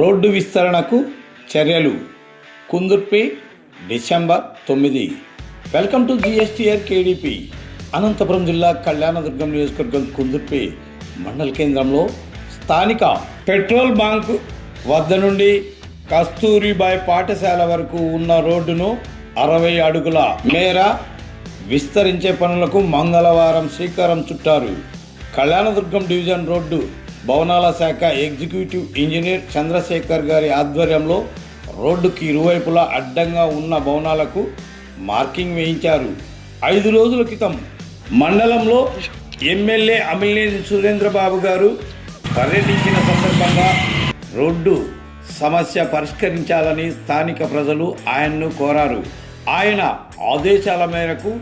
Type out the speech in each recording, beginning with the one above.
Road విస్తరణకు చర్యలు. Kundurpi December తొమ్మిది. Welcome to GSTR KDP. Anantapuram జిల్లా కళ్యాణదుర్గం నియోజకవర్గం కుందుర్పి మండల కేంద్రంలో స్థానిక పెట్రోల్ బంక్ వద్ద నుండి కస్తూరిబాయ్ పాఠశాల వరకు ఉన్న రోడ్డును అరవై అడుగుల మేర విస్తరించే పనులకు మంగళవారం శ్రీకారం చుట్టారు. కళ్యాణదుర్గం డివిజన్ రోడ్డు భవనాల శాఖ ఎగ్జిక్యూటివ్ ఇంజనీర్ చంద్రశేఖర్ గారి ఆధ్వర్యంలో రోడ్డుకి ఇరువైపులా అడ్డంగా ఉన్న భవనాలకు మార్కింగ్ వేయించారు. ఐదు రోజుల క్రితం మండలంలో ఎమ్మెల్యే అమిలినేని సురేంద్రబాబు గారు పర్యటించిన సందర్భంగా రోడ్డు సమస్య పరిష్కరించాలని స్థానిక ప్రజలు ఆయన్ను కోరారు. ఆయన ఆదేశాల మేరకు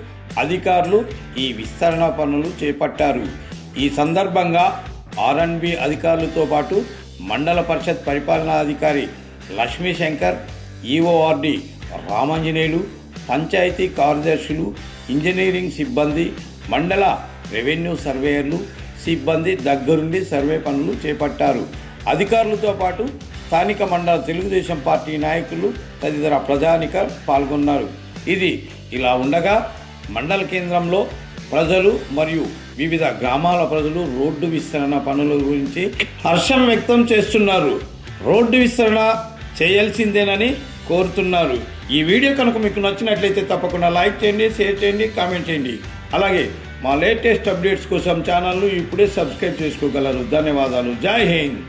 అధికారులు ఈ విస్తరణ పనులు చేపట్టారు. ఈ సందర్భంగా ఆర్ఎన్బి అధికారులతో పాటు మండల పరిషత్ పరిపాలనాధికారి Lakshmi Shankar E O R D Ramanjaneyulu panchayati కార్యదర్శులు ఇంజనీరింగ్ సిబ్బంది మండల రెవెన్యూ సర్వేయర్లు సిబ్బంది దగ్గరుండి సర్వే పనులు చేపట్టారు. అధికారులతో పాటు స్థానిక మండల తెలుగుదేశం పార్టీ నాయకులు తదితర ప్రజానిక పాల్గొన్నారు. ఇది ఇలా ఉండగా మండల కేంద్రంలో ప్రజలు మరియు వివిధ గ్రామాల ప్రజలు రోడ్డు విస్తరణ పనుల గురించి హర్షం వ్యక్తం చేస్తున్నారు. రోడ్డు విస్తరణ చేయాల్సిందేనని కోరుతున్నారు. ఈ వీడియో కనుక మీకు నచ్చినట్లయితే తప్పకుండా లైక్ చేయండి షేర్ చేయండి కామెంట్ చేయండి. అలాగే మా లేటెస్ట్ అప్డేట్స్ కోసం ఛానల్ను ఇప్పుడే సబ్స్క్రైబ్ చేసుకోగలరు. ధన్యవాదాలు. జై హింద్.